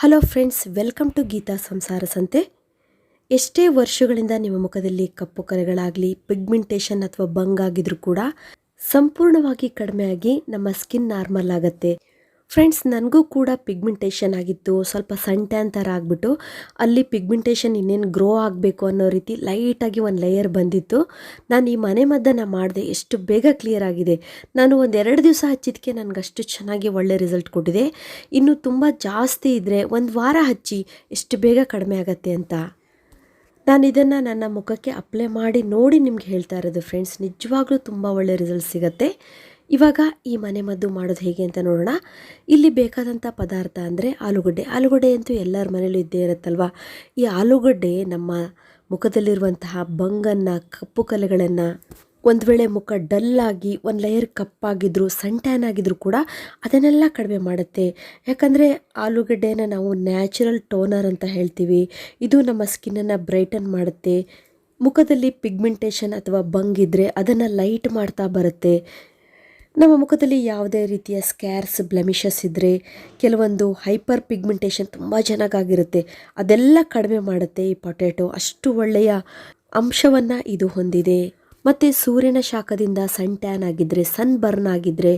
Hello friends, welcome to Geetha Samsara Sante. ಎಷ್ಟೇ ವರ್ಷಗಳಿಂದ ನಿಮ್ಮ ಮುಖದಲ್ಲಿ ಕಪ್ಪು ಕಲೆಗಳಾಗಲಿ ಪಿಗ್ಮೆಂಟೇಷನ್ ಅಥವಾ ಬಂಗ್ ಆಗಿದ್ರೂ ಕೂಡ ಸಂಪೂರ್ಣವಾಗಿ ಕಡಿಮೆಯಾಗಿ ನಮ್ಮ ಸ್ಕಿನ್ ನಾರ್ಮಲ್ ಆಗುತ್ತೆ. ಫ್ರೆಂಡ್ಸ್ ನನಗೂ ಕೂಡ ಪಿಗ್ಮೆಂಟೇಷನ್ ಆಗಿತ್ತು. ಸ್ವಲ್ಪ ಸನ್ ಟ್ಯಾನ್ ಥರ ಆಗಿಬಿಟ್ಟು ಅಲ್ಲಿ ಪಿಗ್ಮೆಂಟೇಷನ್ ಇನ್ನೇನು ಗ್ರೋ ಆಗಬೇಕು ಅನ್ನೋ ರೀತಿ ಲೈಟಾಗಿ ಒಂದು ಲೇಯರ್ ಬಂದಿತ್ತು. ನಾನು ಈ ಮನೆ ಮದ್ದನ್ನು ಮಾಡಿದೆ, ಎಷ್ಟು ಬೇಗ ಕ್ಲಿಯರ್ ಆಗಿದೆ. ನಾನು ಒಂದು ಎರಡು ದಿವಸ ಹಚ್ಚಿದ್ದಕ್ಕೆ ನನಗೆ ಅಷ್ಟು ಚೆನ್ನಾಗಿ ಒಳ್ಳೆ ರಿಸಲ್ಟ್ ಕೊಟ್ಟಿದೆ. ಇನ್ನು ತುಂಬ ಜಾಸ್ತಿ ಇದ್ದರೆ ಒಂದು ವಾರ ಹಚ್ಚಿ ಎಷ್ಟು ಬೇಗ ಕಡಿಮೆ ಆಗತ್ತೆ ಅಂತ. ನಾನು ಇದನ್ನು ನನ್ನ ಮುಖಕ್ಕೆ ಅಪ್ಲೈ ಮಾಡಿ ನೋಡಿ ನಿಮ್ಗೆ ಹೇಳ್ತಾ ಇರೋದು. ಫ್ರೆಂಡ್ಸ್ ನಿಜವಾಗ್ಲೂ ತುಂಬ ಒಳ್ಳೆ ರಿಸಲ್ಟ್ ಸಿಗುತ್ತೆ. ಇವಾಗ ಈ ಮನೆ ಮದ್ದು ಮಾಡೋದು ಹೇಗೆ ಅಂತ ನೋಡೋಣ. ಇಲ್ಲಿ ಬೇಕಾದಂಥ ಪದಾರ್ಥ ಅಂದರೆ ಆಲೂಗಡ್ಡೆ. ಆಲೂಗಡ್ಡೆ ಅಂತೂ ಎಲ್ಲರ ಮನೇಲೂ ಇದ್ದೇ ಇರುತ್ತಲ್ವ? ಈ ಆಲೂಗಡ್ಡೆ ನಮ್ಮ ಮುಖದಲ್ಲಿರುವಂತಹ ಬಂಗನ್ನು ಕಪ್ಪು ಕಲೆಗಳನ್ನು ಒಂದು ವೇಳೆ ಮುಖ ಡಲ್ಲಾಗಿ ಒಂದು ಲೇಯರ್ ಕಪ್ಪಾಗಿದ್ದರೂ ಸನ್ ಟ್ಯಾನ್ ಕೂಡ ಅದನ್ನೆಲ್ಲ ಕಡಿಮೆ ಮಾಡುತ್ತೆ. ಯಾಕಂದರೆ ಆಲೂಗಡ್ಡೆನ ನಾವು ನ್ಯಾಚುರಲ್ ಟೋನರ್ ಅಂತ ಹೇಳ್ತೀವಿ. ಇದು ನಮ್ಮ ಸ್ಕಿನ್ನನ್ನು ಬ್ರೈಟನ್ ಮಾಡುತ್ತೆ. ಮುಖದಲ್ಲಿ ಪಿಗ್ಮೆಂಟೇಷನ್ ಅಥವಾ ಬಂಗಿದ್ರೆ ಅದನ್ನು ಲೈಟ್ ಮಾಡ್ತಾ ಬರುತ್ತೆ. ನಮ್ಮ ಮುಖದಲ್ಲಿ ಯಾವುದೇ ರೀತಿಯ ಸ್ಕ್ಯಾರ್ಸ್ ಬ್ಲೆಮಿಷಸ್ ಇದ್ದರೆ ಕೆಲವೊಂದು ಹೈಪರ್ ಪಿಗ್ಮೆಂಟೇಷನ್ ತುಂಬ ಚೆನ್ನಾಗಿರುತ್ತೆ ಅದೆಲ್ಲ ಕಡಿಮೆ ಮಾಡುತ್ತೆ ಈ ಪೊಟ್ಯಾಟೊ ಅಷ್ಟು ಒಳ್ಳೆಯ ಅಂಶವನ್ನು ಇದು ಹೊಂದಿದೆ. ಮತ್ತು ಸೂರ್ಯನ ಶಾಖದಿಂದ ಸನ್ ಟ್ಯಾನ್ ಆಗಿದ್ದರೆ ಸನ್ ಬರ್ನ್ ಆಗಿದ್ದರೆ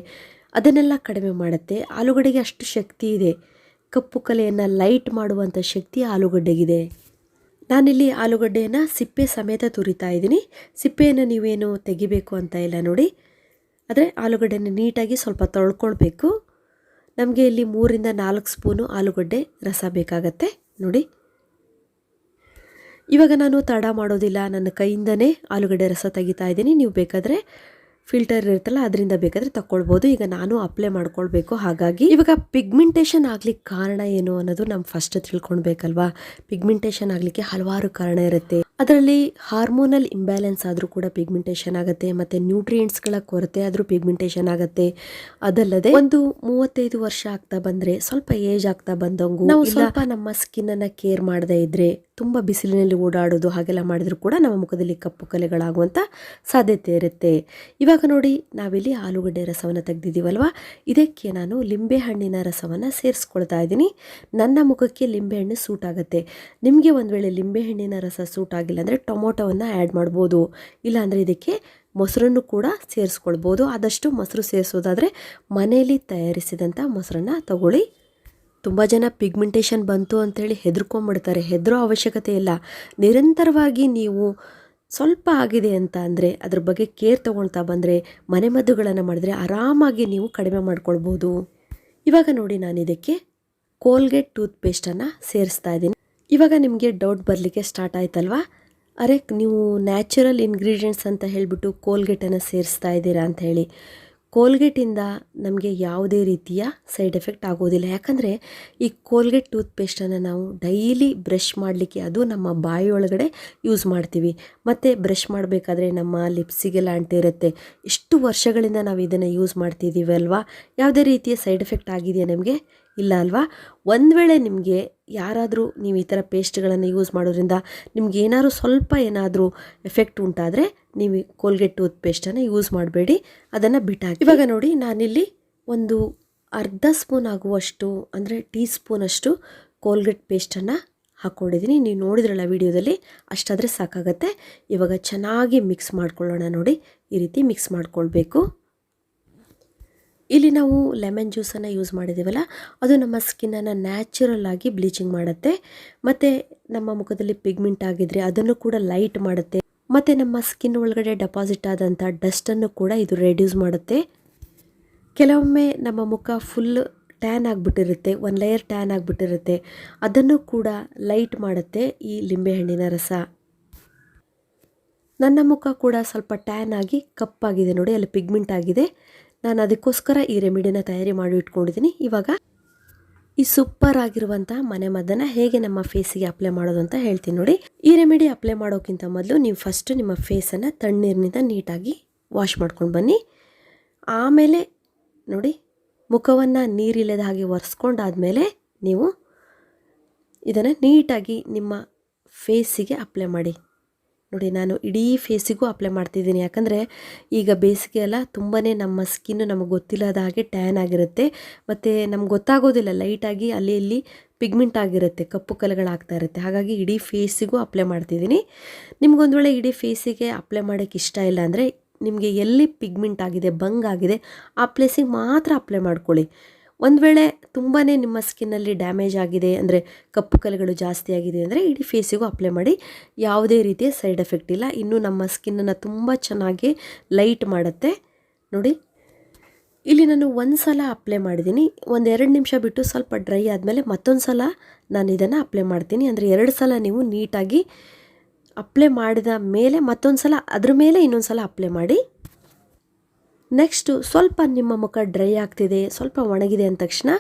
ಅದನ್ನೆಲ್ಲ ಕಡಿಮೆ ಮಾಡುತ್ತೆ. ಆಲೂಗಡ್ಡೆಗೆ ಅಷ್ಟು ಶಕ್ತಿ ಇದೆ. ಕಪ್ಪು ಕಲೆಯನ್ನು ಲೈಟ್ ಮಾಡುವಂಥ ಶಕ್ತಿ ಆಲೂಗಡ್ಡೆಗಿದೆ. ನಾನಿಲ್ಲಿ ಆಲೂಗಡ್ಡೆಯನ್ನು ಸಿಪ್ಪೆ ಸಮೇತ ತುರಿತಾ ಇದ್ದೀನಿ. ಸಿಪ್ಪೆಯನ್ನು ನೀವೇನು ತೆಗಿಬೇಕು ಅಂತ ಇಲ್ಲ ನೋಡಿ. ಆದರೆ ಆಲೂಗಡ್ಡೆನ ನೀಟಾಗಿ ಸ್ವಲ್ಪ ತೊಳ್ಕೊಳ್ಬೇಕು. ನಮಗೆ ಇಲ್ಲಿ ಮೂರಿಂದ ನಾಲ್ಕು ಸ್ಪೂನು ಆಲೂಗಡ್ಡೆ ರಸ ಬೇಕಾಗತ್ತೆ, ನೋಡಿ. ಇವಾಗ ನಾನು ತಡ ಮಾಡೋದಿಲ್ಲ, ನನ್ನ ಕೈಯಿಂದನೇ ಆಲೂಗಡ್ಡೆ ರಸ ತೆಗಿತಾ ಇದ್ದೀನಿ. ನೀವು ಬೇಕಾದರೆ ಫಿಲ್ಟರ್ ಇರುತ್ತಲ್ಲ, ಅದರಿಂದ ಬೇಕಾದರೆ ತಗೊಳ್ಬೋದು ಈಗ ನಾನು ಅಪ್ಲೈ ಮಾಡ್ಕೊಳ್ಬೇಕು ಹಾಗಾಗಿ. ಇವಾಗ ಪಿಗ್ಮೆಂಟೇಷನ್ ಆಗಲಿಕ್ಕೆ ಕಾರಣ ಏನು ಅನ್ನೋದು ನಮ್ಮ ಫಸ್ಟ್ ತಿಳ್ಕೊಳ್ಬೇಕಲ್ವಾ? ಪಿಗ್ಮೆಂಟೇಷನ್ ಆಗಲಿಕ್ಕೆ ಹಲವಾರು ಕಾರಣ ಇರುತ್ತೆ. ಅದರಲ್ಲಿ ಹಾರ್ಮೋನಲ್ ಇಂಬ್ಯಾಲೆನ್ಸ್ ಆದರೂ ಕೂಡ ಪಿಗ್ಮೆಂಟೇಷನ್ ಆಗುತ್ತೆ ಮತ್ತೆ ನ್ಯೂಟ್ರಿಯೆಂಟ್ಸ್ಗಳ ಕೊರತೆ ಆದರೂ ಪಿಗ್ಮೆಂಟೇಷನ್ ಆಗುತ್ತೆ. ಅದಲ್ಲದೆ ಒಂದು ಮೂವತ್ತೈದು ವರ್ಷ ಆಗ್ತಾ ಬಂದ್ರೆ ಸ್ವಲ್ಪ ಏಜ್ ಆಗ್ತಾ ಬಂದಂಗೂ ನಾವು ಸ್ವಲ್ಪ ನಮ್ಮ ಸ್ಕಿನ್ ಅನ್ನ ಕೇರ್ ಮಾಡದೇ ಇದ್ರೆ ತುಂಬ ಬಿಸಿಲಿನಲ್ಲಿ ಓಡಾಡೋದು ಹಾಗೆಲ್ಲ ಮಾಡಿದ್ರು ಕೂಡ ನಮ್ಮ ಮುಖದಲ್ಲಿ ಕಪ್ಪು ಕಲೆಗಳಾಗುವಂಥ ಸಾಧ್ಯತೆ ಇರುತ್ತೆ. ಇವಾಗ ನೋಡಿ, ನಾವಿಲ್ಲಿ ಆಲೂಗಡ್ಡೆ ರಸವನ್ನು ತೆಗೆದಿದ್ದೀವಲ್ವ? ಇದಕ್ಕೆ ನಾನು ಲಿಂಬೆಹಣ್ಣಿನ ರಸವನ್ನು ಸೇರಿಸ್ಕೊಳ್ತಾ ಇದ್ದೀನಿ. ನನ್ನ ಮುಖಕ್ಕೆ ಲಿಂಬೆಹಣ್ಣು ಸೂಟ್ ಆಗುತ್ತೆ. ನಿಮಗೆ ಒಂದು ವೇಳೆ ಲಿಂಬೆಹಣ್ಣಿನ ರಸ ಸೂಟ್ ಆಗಿಲ್ಲ ಅಂದರೆ ಟೊಮೊಟೊವನ್ನು ಆ್ಯಡ್ ಮಾಡ್ಬೋದು. ಇಲ್ಲಾಂದರೆ ಇದಕ್ಕೆ ಮೊಸರನ್ನು ಕೂಡ ಸೇರಿಸ್ಕೊಳ್ಬೋದು. ಆದಷ್ಟು ಮೊಸರು ಸೇರಿಸೋದಾದರೆ ಮನೆಯಲ್ಲಿ ತಯಾರಿಸಿದಂಥ ಮೊಸರನ್ನು ತಗೊಳ್ಳಿ. ತುಂಬ ಜನ ಪಿಗ್ಮೆಂಟೇಷನ್ ಬಂತು ಅಂತೇಳಿ ಹೆದರ್ಕೊಂಬಿಡ್ತಾರೆ. ಹೆದರೋ ಅವಶ್ಯಕತೆ ಇಲ್ಲ. ನಿರಂತರವಾಗಿ ನೀವು ಸ್ವಲ್ಪ ಆಗಿದೆ ಅಂತ ಅಂದರೆ ಅದ್ರ ಬಗ್ಗೆ ಕೇರ್ ತೊಗೊಳ್ತಾ ಬಂದರೆ ಮನೆಮದ್ದುಗಳನ್ನು ಮಾಡಿದ್ರೆ ಆರಾಮಾಗಿ ನೀವು ಕಡಿಮೆ ಮಾಡ್ಕೊಳ್ಬೋದು. ಇವಾಗ ನೋಡಿ ನಾನು ಇದಕ್ಕೆ ಕೋಲ್ಗೇಟ್ ಟೂತ್ ಪೇಸ್ಟನ್ನು ಸೇರಿಸ್ತಾ ಇದ್ದೀನಿ. ಇವಾಗ ನಿಮಗೆ ಡೌಟ್ ಬರಲಿಕ್ಕೆ ಸ್ಟಾರ್ಟ್ ಆಯ್ತಲ್ವಾ? ಅರೆ, ನೀವು ನ್ಯಾಚುರಲ್ ಇಂಗ್ರೀಡಿಯೆಂಟ್ಸ್ ಅಂತ ಹೇಳಿಬಿಟ್ಟು ಕೋಲ್ಗೇಟನ್ನು ಸೇರಿಸ್ತಾ ಇದ್ದೀರಾ ಅಂತ ಹೇಳಿ. ಕೋಲ್ಗೇಟಿಂದ ನಮಗೆ ಯಾವುದೇ ರೀತಿಯ ಸೈಡ್ ಎಫೆಕ್ಟ್ ಆಗೋದಿಲ್ಲ. ಯಾಕಂದರೆ ಈ ಕೋಲ್ಗೇಟ್ ಟೂತ್ ಪೇಸ್ಟನ್ನು ನಾವು ಡೈಲಿ ಬ್ರಷ್ ಮಾಡಲಿಕ್ಕೆ ಅದು ನಮ್ಮ ಬಾಯಿಯೊಳಗಡೆ ಯೂಸ್ ಮಾಡ್ತೀವಿ. ಮತ್ತು ಬ್ರಷ್ ಮಾಡಬೇಕಾದ್ರೆ ನಮ್ಮ ಲಿಪ್ಸಿಗೆಲ್ಲ ಅಂಟಿರುತ್ತೆ. ಎಷ್ಟು ವರ್ಷಗಳಿಂದ ನಾವು ಇದನ್ನು ಯೂಸ್ ಮಾಡ್ತಿದ್ದೀವಲ್ವಾ? ಯಾವುದೇ ರೀತಿಯ ಸೈಡ್ ಎಫೆಕ್ಟ್ ಆಗಿದೆಯಾ ನಮಗೆ? ಇಲ್ಲ ಅಲ್ವಾ? ಒಂದು ವೇಳೆ ನಿಮಗೆ ಯಾರಾದರೂ ನೀವು ಈ ಥರ ಪೇಸ್ಟ್ಗಳನ್ನು ಯೂಸ್ ಮಾಡೋದ್ರಿಂದ ನಿಮ್ಗೆ ಏನಾದರೂ ಸ್ವಲ್ಪ ಏನಾದರೂ ಎಫೆಕ್ಟ್ ಉಂಟಾದರೆ ನೀವು ಕೋಲ್ಗೇಟ್ ಟೂತ್ ಪೇಸ್ಟನ್ನು ಯೂಸ್ ಮಾಡಬೇಡಿ. ಅದನ್ನು ಬಿಟ್ಟಾಕಿ. ಇವಾಗ ನೋಡಿ, ನಾನಿಲ್ಲಿ ಒಂದು ಅರ್ಧ ಸ್ಪೂನ್ ಆಗುವಷ್ಟು ಅಂದರೆ ಟೀ ಸ್ಪೂನಷ್ಟು ಕೋಲ್ಗೇಟ್ ಪೇಸ್ಟನ್ನು ಹಾಕ್ಕೊಂಡಿದ್ದೀನಿ ನೀವು ನೋಡಿದ್ರಲ್ಲ ವಿಡಿಯೋದಲ್ಲಿ, ಅಷ್ಟಾದರೆ ಸಾಕಾಗತ್ತೆ. ಇವಾಗ ಚೆನ್ನಾಗಿ ಮಿಕ್ಸ್ ಮಾಡ್ಕೊಳ್ಳೋಣ ನೋಡಿ. ಈ ರೀತಿ ಮಿಕ್ಸ್ ಮಾಡ್ಕೊಳ್ಬೇಕು. ಇಲ್ಲಿ ನಾವು ಲೆಮನ್ ಜ್ಯೂಸನ್ನು ಯೂಸ್ ಮಾಡಿದ್ದೀವಲ್ಲ, ಅದು ನಮ್ಮ ಸ್ಕಿನ್ನನ್ನು ನ್ಯಾಚುರಲ್ ಆಗಿ ಬ್ಲೀಚಿಂಗ್ ಮಾಡುತ್ತೆ. ಮತ್ತು ನಮ್ಮ ಮುಖದಲ್ಲಿ ಪಿಗ್ಮೆಂಟ್ ಆಗಿದ್ರೆ ಅದನ್ನು ಕೂಡ ಲೈಟ್ ಮಾಡುತ್ತೆ. ಮತ್ತು ನಮ್ಮ ಸ್ಕಿನ್ ಒಳಗಡೆ ಡೆಪಾಸಿಟ್ ಆದಂಥ ಡಸ್ಟನ್ನು ಕೂಡ ಇದು ರೆಡ್ಯೂಸ್ ಮಾಡುತ್ತೆ. ಕೆಲವೊಮ್ಮೆ ನಮ್ಮ ಮುಖ ಫುಲ್ ಟ್ಯಾನ್ ಆಗಿಬಿಟ್ಟಿರುತ್ತೆ ಒಂದು ಲೇಯರ್ ಟ್ಯಾನ್ ಆಗಿಬಿಟ್ಟಿರುತ್ತೆ. ಅದನ್ನು ಕೂಡ ಲೈಟ್ ಮಾಡುತ್ತೆ ಈ ಲಿಂಬೆಹಣ್ಣಿನ ರಸ. ನನ್ನ ಮುಖ ಕೂಡ ಸ್ವಲ್ಪ ಟ್ಯಾನ್ ಆಗಿ ಕಪ್ಪಾಗಿದೆ ನೋಡಿ, ಅಲ್ಲಿ ಪಿಗ್ಮೆಂಟ್ ಆಗಿದೆ. ನಾನು ಅದಕ್ಕೋಸ್ಕರ ಈ ರೆಮಿಡಿನ ತಯಾರಿ ಮಾಡಿ ಇಟ್ಕೊಂಡಿದ್ದೀನಿ. ಇವಾಗ ಈ ಸೂಪರ್ ಆಗಿರುವಂಥ ಮನೆ ಮದ್ದನ್ನು ಹೇಗೆ ನಮ್ಮ ಫೇಸಿಗೆ ಅಪ್ಲೈ ಮಾಡೋದು ಅಂತ ಹೇಳ್ತೀನಿ ನೋಡಿ. ಈ ರೆಮಿಡಿ ಅಪ್ಲೈ ಮಾಡೋಕ್ಕಿಂತ ಮೊದಲು ನೀವು ಫಸ್ಟ್ ನಿಮ್ಮ ಫೇಸನ್ನು ತಣ್ಣೀರಿನಿಂದ ನೀಟಾಗಿ ವಾಶ್ ಮಾಡ್ಕೊಂಡು ಬನ್ನಿ. ಆಮೇಲೆ ನೋಡಿ, ಮುಖವನ್ನು ನೀರಿಲ್ಲದ ಹಾಗೆ ಒರೆಸ್ಕೊಂಡಾದಮೇಲೆ ನೀವು ಇದನ್ನು ನೀಟಾಗಿ ನಿಮ್ಮ ಫೇಸಿಗೆ ಅಪ್ಲೈ ಮಾಡಿ. ನೋಡಿ, ನಾನು ಇಡೀ ಫೇಸಿಗೂ ಅಪ್ಲೈ ಮಾಡ್ತಿದ್ದೀನಿ. ಯಾಕಂದರೆ ಈಗ ಬೇಸಿಗೆ ಎಲ್ಲ ತುಂಬಾ ನಮ್ಮ ಸ್ಕಿನ್ನು ನಮಗೆ ಗೊತ್ತಿಲ್ಲದ ಹಾಗೆ ಟ್ಯಾನ್ ಆಗಿರುತ್ತೆ. ಮತ್ತು ನಮ್ಗೆ ಗೊತ್ತಾಗೋದಿಲ್ಲ ಲೈಟಾಗಿ ಅಲ್ಲಿ ಇಲ್ಲಿ ಪಿಗ್ಮೆಂಟ್ ಆಗಿರುತ್ತೆ, ಕಪ್ಪು ಕಲೆಗಳಾಗ್ತಾ ಇರುತ್ತೆ. ಹಾಗಾಗಿ ಇಡೀ ಫೇಸಿಗೂ ಅಪ್ಲೈ ಮಾಡ್ತಿದ್ದೀನಿ. ನಿಮ್ಗೊಂದು ವೇಳೆ ಇಡೀ ಫೇಸಿಗೆ ಅಪ್ಲೈ ಮಾಡೋಕ್ಕೆ ಇಷ್ಟ ಇಲ್ಲ ಅಂದರೆ, ನಿಮಗೆ ಎಲ್ಲಿ ಪಿಗ್ಮೆಂಟ್ ಆಗಿದೆ ಬಂಗ್ ಆಗಿದೆ, ಆ ಪ್ಲೇಸಿಗೆ ಮಾತ್ರ ಅಪ್ಲೈ ಮಾಡ್ಕೊಳ್ಳಿ. ಒಂದು ವೇಳೆ ತುಂಬಾ ನಿಮ್ಮ ಸ್ಕಿನ್ನಲ್ಲಿ ಡ್ಯಾಮೇಜ್ ಆಗಿದೆ ಅಂದರೆ ಕಪ್ಪು ಕಲೆಗಳು ಜಾಸ್ತಿ ಆಗಿದೆ ಅಂದರೆ ಇಡೀ ಫೇಸಿಗೂ ಅಪ್ಲೈ ಮಾಡಿ ಯಾವುದೇ ರೀತಿಯ ಸೈಡ್ ಎಫೆಕ್ಟ್ ಇಲ್ಲ. ಇನ್ನು ನಮ್ಮ ಸ್ಕಿನ್ನನ್ನು ತುಂಬ ಚೆನ್ನಾಗಿ ಲೈಟ್ ಮಾಡುತ್ತೆ. ನೋಡಿ, ಇಲ್ಲಿ ನಾನು ಒಂದು ಸಲ ಅಪ್ಲೈ ಮಾಡಿದ್ದೀನಿ. ಒಂದು ಎರಡು ನಿಮಿಷ ಬಿಟ್ಟು ಸ್ವಲ್ಪ ಡ್ರೈ ಆದಮೇಲೆ ಮತ್ತೊಂದು ಸಲ ನಾನು ಇದನ್ನು ಅಪ್ಲೈ ಮಾಡ್ತೀನಿ. ಅಂದರೆ ಎರಡು ಸಲ ನೀವು ನೀಟಾಗಿ ಅಪ್ಲೈ ಮಾಡಿದ ಮೇಲೆ ಮತ್ತೊಂದು ಸಲ ಅದ್ರ ಮೇಲೆ ಇನ್ನೊಂದು ಸಲ ಅಪ್ಲೈ ಮಾಡಿ. ನೆಕ್ಸ್ಟು ಸ್ವಲ್ಪ ನಿಮ್ಮ ಮುಖ ಡ್ರೈ ಆಗ್ತಿದೆ, ಸ್ವಲ್ಪ ಒಣಗಿದೆ ಅಂದ ತಕ್ಷಣ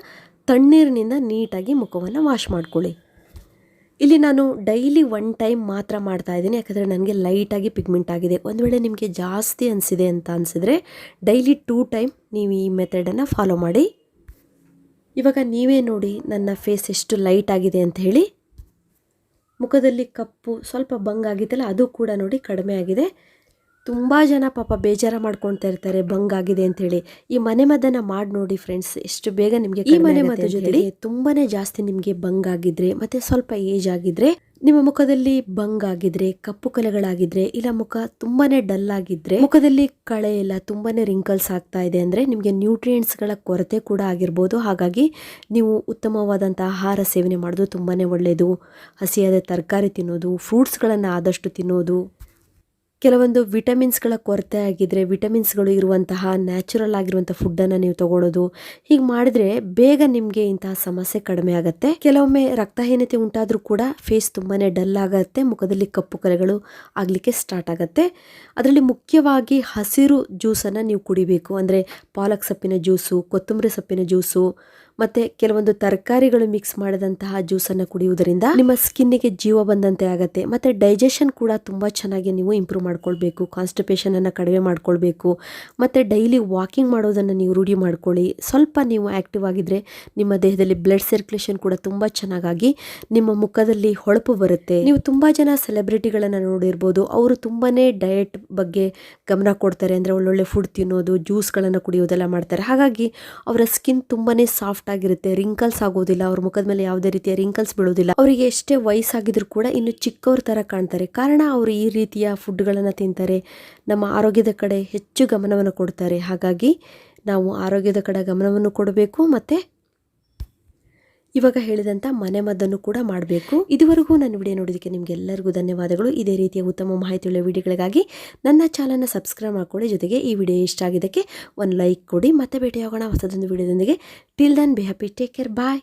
ತಣ್ಣೀರಿನಿಂದ ನೀಟಾಗಿ ಮುಖವನ್ನು ವಾಶ್ ಮಾಡ್ಕೊಳ್ಳಿ. ಇಲ್ಲಿ ನಾನು ಡೈಲಿ ಒನ್ ಟೈಮ್ ಮಾತ್ರ ಮಾಡ್ತಾ ಇದ್ದೀನಿ, ಯಾಕಂದರೆ ನನಗೆ ಲೈಟಾಗಿ ಪಿಗ್ಮೆಂಟ್ ಆಗಿದೆ. ಒಂದು ವೇಳೆ ನಿಮಗೆ ಜಾಸ್ತಿ ಅನಿಸಿದೆ ಅಂತ ಅನಿಸಿದ್ರೆ ಡೈಲಿ ಟೂ ಟೈಮ್ ನೀವು ಈ ಮೆಥಡನ್ನು ಫಾಲೋ ಮಾಡಿ. ಇವಾಗ ನೀವೇ ನೋಡಿ ನನ್ನ ಫೇಸ್ ಎಷ್ಟು ಲೈಟ್ ಆಗಿದೆ ಅಂತ ಹೇಳಿ. ಮುಖದಲ್ಲಿ ಕಪ್ಪು, ಸ್ವಲ್ಪ ಬಂಗ್ ಆಗಿತ್ತಲ್ಲ, ಅದು ಕೂಡ ನೋಡಿ ಕಡಿಮೆ ಆಗಿದೆ. ತುಂಬ ಜನ ಪಾಪ ಬೇಜಾರ ಮಾಡ್ಕೊಳ್ತಾ ಇರ್ತಾರೆ ಬಂಗ್ ಆಗಿದೆ ಅಂತ ಹೇಳಿ. ಈ ಮನೆ ಮದ್ದನ್ನ ಮಾಡಿ ನೋಡಿ ಫ್ರೆಂಡ್ಸ್ ಎಷ್ಟು ಬೇಗ ನಿಮಗೆ ಈ ಮನೆ ಮದ್ದು ಜೊತೆಗೆ ತುಂಬಾನೇ ಜಾಸ್ತಿ ನಿಮಗೆ ಬಂಗ್ ಆಗಿದ್ರೆ ಮತ್ತೆ ಸ್ವಲ್ಪ ಏಜ್ ಆಗಿದ್ರೆ ನಿಮ್ಮ ಮುಖದಲ್ಲಿ ಬಂಗ್ ಆಗಿದ್ರೆ ಕಪ್ಪು ಕಲೆಗಳಾಗಿದ್ರೆ ಇಲ್ಲ ಮುಖ ತುಂಬಾನೇ ಡಲ್ ಆಗಿದ್ರೆ ಮುಖದಲ್ಲಿ ಕಳೆ ಇಲ್ಲ ತುಂಬಾನೇ ರಿಂಕಲ್ಸ್ ಆಗ್ತಾ ಇದೆ ಅಂದ್ರೆ ನಿಮಗೆ ನ್ಯೂಟ್ರಿಯೆಂಟ್ಸ್ಗಳ ಕೊರತೆ ಕೂಡ ಆಗಿರ್ಬೋದು. ಹಾಗಾಗಿ ನೀವು ಉತ್ತಮವಾದಂತಹ ಆಹಾರ ಸೇವನೆ ಮಾಡೋದು ತುಂಬಾನೇ ಒಳ್ಳೆಯದು ಹಸಿಯಾದ ತರಕಾರಿ ತಿನ್ನೋದು ಫ್ರೂಟ್ಸ್ಗಳನ್ನು ಆದಷ್ಟು ತಿನ್ನೋದು. ಕೆಲವೊಂದು ವಿಟಮಿನ್ಸ್ಗಳ ಕೊರತೆ ಆಗಿದ್ದರೆ ವಿಟಮಿನ್ಸ್ಗಳು ಇರುವಂತಹ ನ್ಯಾಚುರಲ್ ಆಗಿರುವಂಥ ಫುಡ್ಡನ್ನು ನೀವು ತಗೊಳ್ಳೋದು ಹೀಗೆ ಮಾಡಿದ್ರೆ ಬೇಗ ನಿಮಗೆ ಇಂತಹ ಸಮಸ್ಯೆ ಕಡಿಮೆ ಆಗುತ್ತೆ. ಕೆಲವೊಮ್ಮೆ ರಕ್ತಹೀನತೆ ಉಂಟಾದರೂ ಕೂಡ ಫೇಸ್ ತುಂಬಾ ಡಲ್ ಆಗುತ್ತೆ, ಮುಖದಲ್ಲಿ ಕಪ್ಪು ಕಲೆಗಳು ಆಗಲಿಕ್ಕೆ ಸ್ಟಾರ್ಟ್ ಆಗುತ್ತೆ. ಅದರಲ್ಲಿ ಮುಖ್ಯವಾಗಿ ಹಸಿರು ಜ್ಯೂಸನ್ನು ನೀವು ಕುಡಿಬೇಕು. ಅಂದರೆ ಪಾಲಕ್ ಸೊಪ್ಪಿನ ಜ್ಯೂಸು, ಕೊತ್ತಂಬರಿ ಸೊಪ್ಪಿನ ಜ್ಯೂಸು ಮತ್ತೆ ಕೆಲವೊಂದು ತರಕಾರಿಗಳು ಮಿಕ್ಸ್ ಮಾಡಿದಂತಹ ಜ್ಯೂಸನ್ನು ಕುಡಿಯುವುದರಿಂದ ನಿಮ್ಮ ಸ್ಕಿನ್ನಿಗೆ ಜೀವ ಬಂದಂತೆ ಆಗುತ್ತೆ. ಮತ್ತೆ ಡೈಜೆಷನ್ ಕೂಡ ತುಂಬ ಚೆನ್ನಾಗಿ ನೀವು ಇಂಪ್ರೂವ್ ಮಾಡ್ಕೊಳ್ಬೇಕು. ಕಾನ್ಸ್ಟಿಪೇಷನ್ ಅನ್ನು ಕಡಿಮೆ ಮಾಡ್ಕೊಳ್ಬೇಕು. ಮತ್ತೆ ಡೈಲಿ ವಾಕಿಂಗ್ ಮಾಡೋದನ್ನು ನೀವು ರೂಢಿ ಮಾಡ್ಕೊಳ್ಳಿ. ಸ್ವಲ್ಪ ನೀವು ಆಕ್ಟಿವ್ ಆಗಿದ್ರೆ ನಿಮ್ಮ ದೇಹದಲ್ಲಿ ಬ್ಲಡ್ ಸರ್ಕ್ಯುಲೇಷನ್ ಕೂಡ ತುಂಬ ಚೆನ್ನಾಗಿ ನಿಮ್ಮ ಮುಖದಲ್ಲಿ ಹೊಳಪು ಬರುತ್ತೆ. ನೀವು ತುಂಬಾ ಜನ ಸೆಲೆಬ್ರಿಟಿಗಳನ್ನು ನೋಡಿರ್ಬೋದು. ಅವರು ತುಂಬಾನೇ ಡಯಟ್ ಬಗ್ಗೆ ಗಮನ ಕೊಡ್ತಾರೆ. ಅಂದರೆ ಒಳ್ಳೊಳ್ಳೆ ಫುಡ್ ತಿನ್ನೋದು ಜ್ಯೂಸ್ಗಳನ್ನು ಕುಡಿಯೋದೆಲ್ಲ ಮಾಡ್ತಾರೆ. ಹಾಗಾಗಿ ಅವರ ಸ್ಕಿನ್ ತುಂಬಾನೇ ಸಾಫ್ಟ್ ಆಗಿರುತ್ತೆ ರಿಂಕಲ್ಸ್ ಆಗೋದಿಲ್ಲ, ಅವ್ರ ಮುಖದ ಮೇಲೆ ಯಾವುದೇ ರೀತಿಯ ರಿಂಕಲ್ಸ್ ಬೀಳೋದಿಲ್ಲ. ಅವರಿಗೆ ಎಷ್ಟೇ ವಯಸ್ಸಾಗಿದ್ರು ಕೂಡ ಇನ್ನು ಚಿಕ್ಕವ್ರ ತರ ಕಾಣ್ತಾರೆ. ಕಾರಣ ಅವರು ಈ ರೀತಿಯ ಫುಡ್ಗಳನ್ನು ತಿಂತಾರೆ, ನಮ್ಮ ಆರೋಗ್ಯದ ಕಡೆ ಹೆಚ್ಚು ಗಮನವನ್ನು ಕೊಡ್ತಾರೆ. ಹಾಗಾಗಿ ನಾವು ಆರೋಗ್ಯದ ಕಡೆ ಗಮನವನ್ನು ಕೊಡಬೇಕು ಮತ್ತೆ ಇವಾಗ ಹೇಳಿದಂಥ ಮನೆ ಮದ್ದನ್ನು ಕೂಡ ಮಾಡಬೇಕು. ಇದುವರೆಗೂ ನನ್ನ ವಿಡಿಯೋ ನೋಡೋದಕ್ಕೆ ನಿಮಗೆಲ್ಲರಿಗೂ ಧನ್ಯವಾದಗಳು. ಇದೇ ರೀತಿಯ ಉತ್ತಮ ಮಾಹಿತಿಯುಳ್ಳ ವಿಡಿಯೋಗಳಿಗಾಗಿ ನನ್ನ ಚಾನಲ್ನ ಸಬ್ಸ್ಕ್ರೈಬ್ ಮಾಡಿಕೊಳ್ಳಿ. ಜೊತೆಗೆ ಈ ವಿಡಿಯೋ ಇಷ್ಟ ಆಗಿದ್ದಕ್ಕೆ ಒಂದು ಲೈಕ್ ಕೊಡಿ. ಮತ್ತೆ ಭೇಟಿಯಾಗೋಣ ಹೊಸದೊಂದು ವಿಡಿಯೋದೊಂದಿಗೆ. Till then be happy take care bye